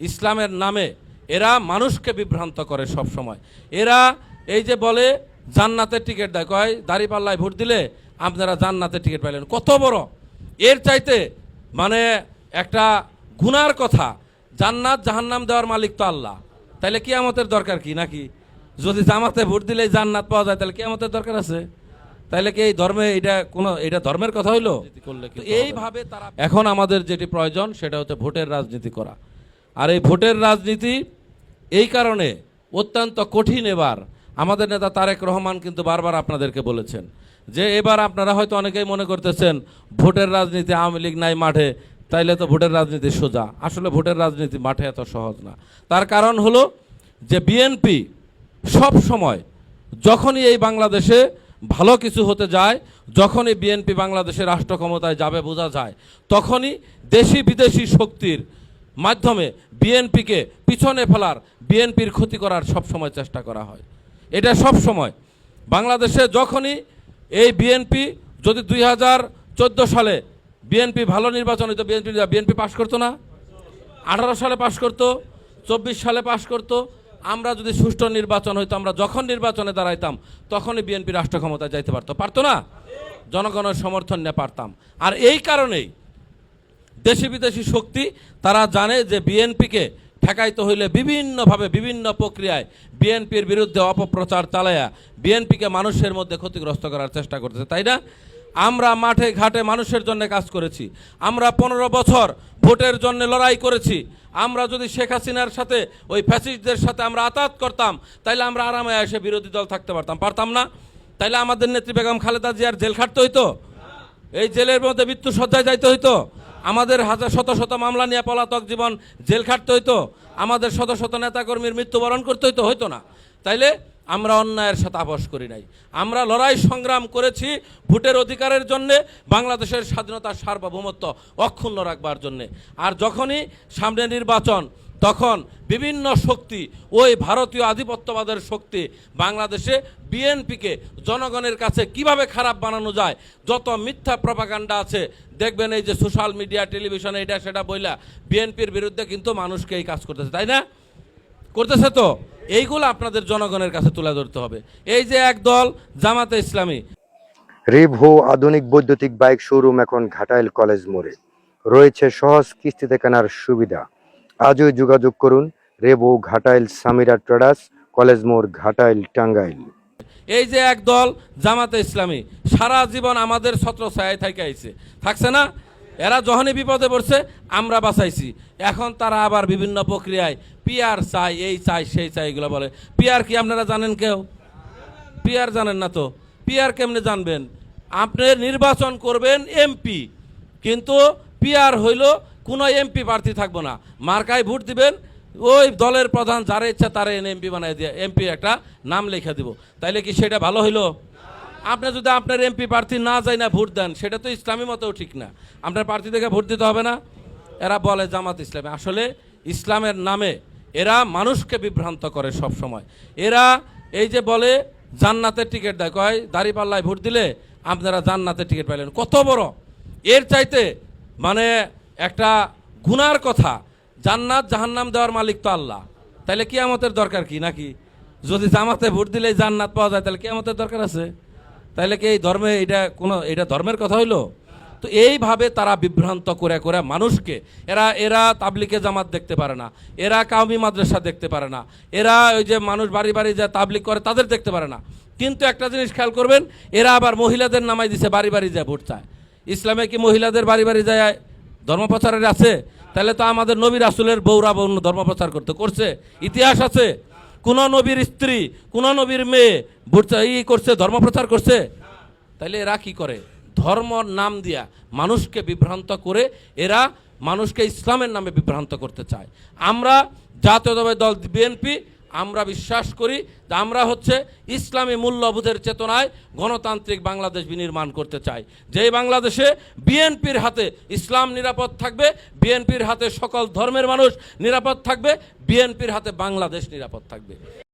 ইসলামের নামে এরা মানুষকে বিভ্রান্ত করে সব সময়। এরা এই যে বলে জান্নাতের টিকিট দেয়। কয় দাঁড়িপাল্লায় ভোট দিলে আপনারা জান্নাতের টিকিট পাইলেন। কত বড়। এর চাইতে মানে একটা গুনার কথা জান্নাত জাহান্নাম দেওয়ার মালিক তো আল্লাহ। তাইলে কিয়ামতের দরকার কি নাকি? যদি জামাতে ভোট দিলে জান্নাত পাওয়া যায় তাহলে কিয়ামতের দরকার আছে। তাইলে কি এই ধর্মে এটা কোনো এটা ধর্মের কথা হইল? এইভাবে তারা এখন আমাদের যেটি প্রয়োজন সেটা হচ্ছে ভোটের রাজনীতি করা। আর এই ভোটের রাজনীতি এই কারণে অত্যন্ত কঠিন এবার। আমাদের নেতা তারেক রহমান কিন্তু বারবার আপনাদেরকে বলেছেন যে এবার আপনারা হয়তো অনেকেই মনে করতেছেন, ভোটের রাজনীতি আওয়ামী লীগ নাই মাঠে, তাইলে তো ভোটের রাজনীতি সোজা। আসলে ভোটের রাজনীতি মাঠে এত সহজ না। তার কারণ হলো যে বিএনপি সব সময় যখনই এই বাংলাদেশে ভালো কিছু হতে যায়, যখনই বিএনপি বাংলাদেশের রাষ্ট্র ক্ষমতায় যাবে, বোঝা যায়, তখনই দেশি বিদেশি শক্তির মাধ্যমে বিএনপিকে পিছনে ফেলার, বিএনপির ক্ষতি করার সব সময় চেষ্টা করা হয়। এটা সব সময় বাংলাদেশে যখনই এই বিএনপি যদি দুই হাজার চোদ্দ সালে বিএনপি ভালো নির্বাচন হতো বিএনপি বিএনপি পাশ করতো না। আঠারো সালে পাশ করতো, চব্বিশ সালে পাশ করতো। আমরা যদি সুষ্ঠু নির্বাচন হইতো, আমরা যখন নির্বাচনে দাঁড়াইতাম, তখনই বিএনপি রাষ্ট্র ক্ষমতায় যাইতে পারতো। পারতো না? জনগণের সমর্থন নিয়ে পারতাম। আর এই কারণেই দেশি বিদেশি শক্তি, তারা জানে যে বিএনপিকে ঠেকাইতে হইলে বিভিন্নভাবে বিভিন্ন প্রক্রিয়ায় বিএনপির বিরুদ্ধে অপপ্রচার চালায়া বিএনপিকে মানুষের মধ্যে ক্ষতিগ্রস্ত করার চেষ্টা করতেছে, তাই না? আমরা মাঠে ঘাটে মানুষের জন্য কাজ করেছি। আমরা পনেরো বছর ভোটের জন্য লড়াই করেছি। আমরা যদি শেখ হাসিনার সাথে, ওই ফ্যাসিস্টদের সাথে আমরা আতাত করতাম, তাইলে আমরা আরামে এসে বিরোধী দল থাকতে পারতাম। পারতাম না? তাইলে আমাদের নেত্রী বেগম খালেদা জিয়ার জেল খাটতে হইতো? এই জেলের মধ্যে মৃত্যু সজ্জায় যাইতে হইতো? আমাদের হাজার শত শত মামলা নিয়ে পলাতক জীবন জেল খাটতে হইতো, আমাদের শত শত নেতাকর্মীর মৃত্যুবরণ করতে হইতো হইতো না। তাইলে আমরা অন্যায়ের সাথে আপোষ করি নাই। আমরা লড়াই সংগ্রাম করেছি ভোটের অধিকারের জন্যে, বাংলাদেশের স্বাধীনতার সার্বভৌমত্ব অক্ষুণ্ণ রাখবার জন্যে। আর যখনই সামনে নির্বাচন তখন বিভিন্ন শক্তি, ওই ভারতীয় আধিপত্যবাদের শক্তি বাংলাদেশে বিএনপিকে, জনগণের কাছে কীভাবে খারাপ বানানো যায়, যত মিথ্যা প্রপাগান্ডা আছে, দেখবেন এই যে সোশ্যাল মিডিয়া, টেলিভিশনে এটা সেটা বইলা বিএনপির বিরুদ্ধে কিন্তু মানুষকে এই কাজ করতেছে, তাই না? করতেছে তো? এইগুলো আপনাদের জনগণের কাছে তুলে ধরতে হবে। এই যে এক দল, জামাতে ইসলামী। রিভো আধুনিক বৈদ্যুতিক বাইক শোরুম এখন ঘাটাইল কলেজ মোড়ে। রয়েছে সহজ কিস্তিতে কেনার সুবিধা। আজই যোগাযোগ করুন রেভো ঘাটাইল সামিরা ট্রেডার্স কলেজ মোড় ঘাটাইল টাঙ্গাইল। এই যে এক দল জামাতে ইসলামী, সারা জীবন আমাদের ছত্র ছায় থেকে আইছে। থাকছে না? এরা যখনই বিপদে পড়ছে, আমরা বাঁচাইছি। এখন তারা আবার বিভিন্ন প্রক্রিয়ায় পিয়ার চাই, এই চাই, সেই চাই এগুলো বলে। পিয়ার কি আপনারা জানেন কেউ? পিয়ার জানেন না তো? পিয়ার কেমনে জানবেন? আপনি নির্বাচন করবেন এমপি, কিন্তু পিয়ার হইল কোনো এমপি প্রার্থী থাকব না। মার্কায় ভোট দিবেন, ওই দলের প্রধান যারা ইচ্ছা তারা এনে এমপি বানাই দিয়ে এমপি একটা নাম লিখে দিব। তাইলে কি সেটা ভালো হইল? আপনি যদি আপনার এমপি প্রার্থী না যায় না ভোট দেন, সেটা তো ইসলামী মতেও ঠিক না। আপনার প্রার্থী দেখে ভোট দিতে হবে না। এরা বলে জামাত ইসলামী। আসলে ইসলামের নামে এরা মানুষকে বিভ্রান্ত করে সব সময় এরা এই যে বলে, জান্নাতের টিকিট দেয়। কয়, দাঁড়িপাল্লায় ভোট দিলে আপনারা জান্নাতের টিকিট পাইলেন। কত বড়? এর চাইতে মানে একটা গুনার কথা, জান্নাত জাহান্নাম দেওয়ার মালিক তো আল্লাহ। তাহলে কিয়ামতের দরকার কি নাকি? যদি জামাতে ভোট দিলে জান্নাত পাওয়া যায় তাহলে কিয়ামতের দরকার আছে। তাহলে কি এই ধর্মে এটা কোনো এটা ধর্মের কথা হইল? তো এইভাবে তারা বিভ্রান্ত করে করে মানুষকে, এরা এরা তাবলিকে জামাত দেখতে পারে না। এরা কাউমি মাদ্রাসা দেখতে পারে না। এরা ওই যে মানুষ বাড়ি বাড়ি যা তাবলিক করে তাদের দেখতে পারে না। কিন্তু একটা জিনিস খেয়াল করবেন, এরা আবার মহিলাদের নামাই দিছে বাড়ি বাড়ি যায় ভোট চায়। ইসলামে কি মহিলাদের বাড়ি বাড়ি যায় ধর্মপ্রচারের আছে, তাহলে তো আমাদের নবী রাসুলের বৌরা বৌন ধর্মপ্রচার করতে করছে। ইতিহাস আছে, কোন নবীর স্ত্রী, কোন নবীর মেয়ে ই করছে, ধর্মপ্রচার করছে। তাহলে এরা কি করে? ধর্মর নাম দিয়া মানুষকে বিভ্রান্ত করে এরা মানুষকে ইসলামের নামে বিভ্রান্ত করতে চায়। আমরা জাতীয়তাবাদী দল, বিএনপি আমরা বিশ্বাস করি যে আমরা হচ্ছে ইসলামী মূল্যবোধের চেতনায় গণতান্ত্রিক বাংলাদেশ বিনির্মাণ করতে চাই। যেই বাংলাদেশে বিএনপির হাতে ইসলাম নিরাপদ থাকবে, বিএনপির হাতে সকল ধর্মের মানুষ নিরাপদ থাকবে, বিএনপির হাতে বাংলাদেশ নিরাপদ থাকবে।